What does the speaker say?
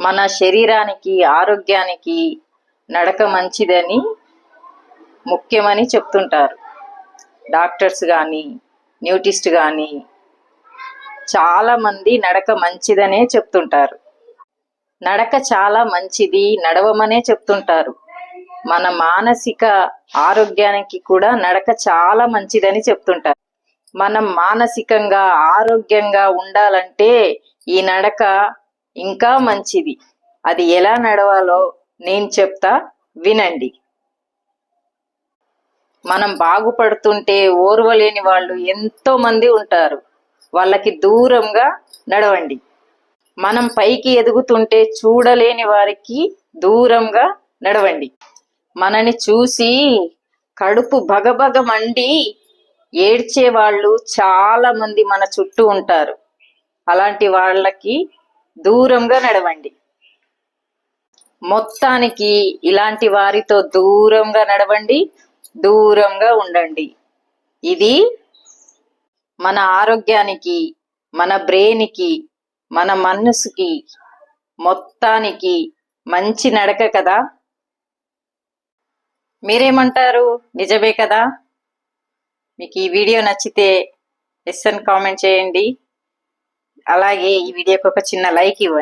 మన శరీరానికి ఆరోగ్యానికి నడక మంచిదని ముఖ్యమని చెప్తుంటారు. డాక్టర్స్ కానీ న్యూటిస్ట్ కానీ చాలామంది నడక మంచిదనే చెప్తుంటారు. నడక చాలా మంచిది నడవమనే చెప్తుంటారు. మన మానసిక ఆరోగ్యానికి కూడా నడక చాలా మంచిదని చెప్తుంటారు. మనం మానసికంగా ఆరోగ్యంగా ఉండాలంటే ఈ నడక ఇంకా మంచిది. అది ఎలా నడవాలో నేను చెప్తా వినండి. మనం బాగుపడుతుంటే ఓర్వలేని వాళ్ళు ఎంతో మంది ఉంటారు. వాళ్ళకి దూరంగా నడవండి. మనం పైకి ఎదుగుతుంటే చూడలేని వారికి దూరంగా నడవండి. మనని చూసి కడుపు భగభగ మండి ఏడ్చే వాళ్ళు చాలా మంది మన చుట్టూ ఉంటారు. అలాంటి వాళ్ళకి దూరంగా నడవండి. మొత్తానికి ఇలాంటి వారితో దూరంగా నడవండి దూరంగా ఉండండి. ఇది మన ఆరోగ్యానికి మన బ్రెయిన్కి మన మనసుకి మొత్తానికి మంచి నడక కదా? మీరేమంటారు? నిజమే కదా? మీకు ఈ వీడియో నచ్చితే ఎస్ కామెంట్ చేయండి. అలాగే ఈ వీడియోకి ఒక చిన్న లైక్ ఇవ్వండి.